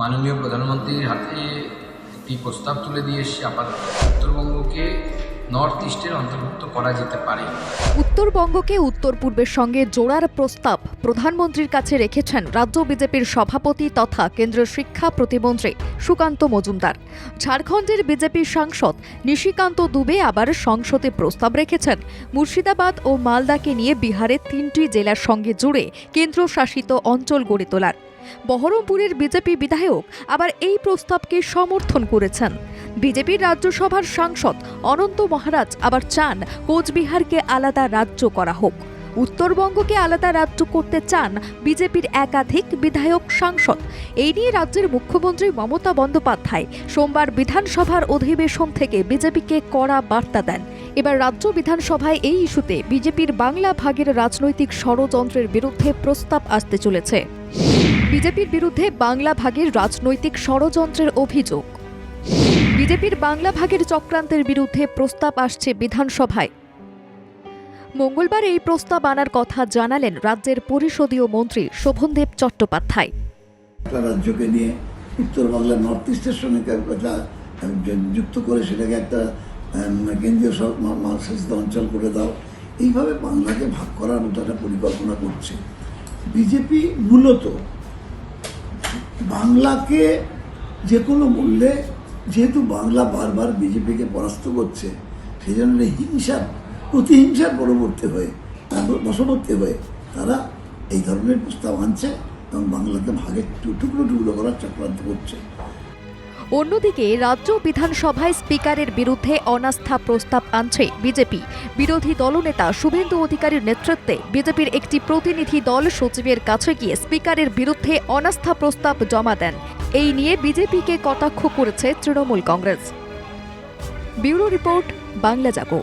মাননীয় প্রধানমন্ত্রীর হাতে একটি প্রস্তাব তুলে দিয়ে এসেছি আপাতত উত্তরবঙ্গকে নর্থ ইস্টের অন্তর্ভুক্ত করা যেতে পারে। উত্তরবঙ্গকে উত্তর পূর্বের সঙ্গে জোড়ার প্রস্তাব প্রধানমন্ত্রীর কাছে রেখেছেন রাজ্য বিজেপির সভাপতি তথা কেন্দ্রীয় শিক্ষা প্রতিমন্ত্রী সুকান্ত মজুমদার। ঝাড়খণ্ডের বিজেপির সাংসদ নিশিকান্ত দুবে আবার সংসদে প্রস্তাব রেখেছেন। মুর্শিদাবাদ ও মালদাকে নিয়ে বিহারের তিনটি জেলার সঙ্গে জুড়ে কেন্দ্রশাসিত অঞ্চল গড়ে তোলার। বহরমপুরের বিজেপি বিধায়ক আবার এই প্রস্তাবকে সমর্থন করেছেন। বিজেপির রাজ্যসভার সাংসদ অনন্ত মহারাজ আবার চান কোচবিহারকে আলাদা রাজ্য করা হোক। উত্তরবঙ্গকে আলাদা রাজ্য করতে চান বিজেপির একাধিক বিধায়ক সাংসদ। এই নিয়ে রাজ্যের মুখ্যমন্ত্রী মমতা বন্দ্যোপাধ্যায় সোমবার বিধানসভার অধিবেশন থেকে বিজেপিকে কড়া বার্তা দেন। এবার রাজ্য বিধানসভায় এই ইস্যুতে বিজেপির বাংলা ভাগের রাজনৈতিক ষড়যন্ত্রের বিরুদ্ধে প্রস্তাব আসতে চলেছে। বিজেপির বিরুদ্ধে বাংলা ভাগের রাজনৈতিক ষড়যন্ত্রের অভিযোগ। বিজেপির বাংলা ভাগের চক্রান্তের বিরুদ্ধে প্রস্তাব আসছে বিধানসভায়। মঙ্গলবার এই প্রস্তাব আনার কথা জানালেন রাজ্যের পরিষদীয় মন্ত্রী শোভনদেব চট্টোপাধ্যায়। রাজ্যকে নিয়ে উত্তর বাংলার নর্থ ইস্টের সঙ্গে যুক্ত করে সেটাকে একটা কেন্দ্রীয় অঞ্চল করে দাও। এইভাবে বাংলাকে ভাগ করার মতো একটা পরিকল্পনা করছে। বিজেপি মূলত বাংলাকে যে কোনো মূল্যে, যেহেতু বাংলা বারবার বিজেপিকে পরাস্ত করছে সেই জন্য হিংসার প্রতিহিংসার পরবর্তী হয়ে, বশবর্তী হয়ে তারা এই ধরনের প্রস্তাব আনছে এবং বাংলাকে ভাগে টুকরো টুকরো করার চক্রান্ত করছে। অন্যদিকে রাজ্য বিধানসভায় স্পিকারের বিরুদ্ধে অনাস্থা প্রস্তাব আনছে বিজেপি। বিরোধী দলনেতা শুভেন্দু অধিকারীর নেতৃত্বে বিজেপির একটি প্রতিনিধি দল সচিবের কাছে গিয়ে স্পিকারের বিরুদ্ধে অনাস্থা প্রস্তাব জমা দেন। এই নিয়ে বিজেপিকে কটাক্ষ করেছে Trinamool Congress. Bureau report, Bangla Jago.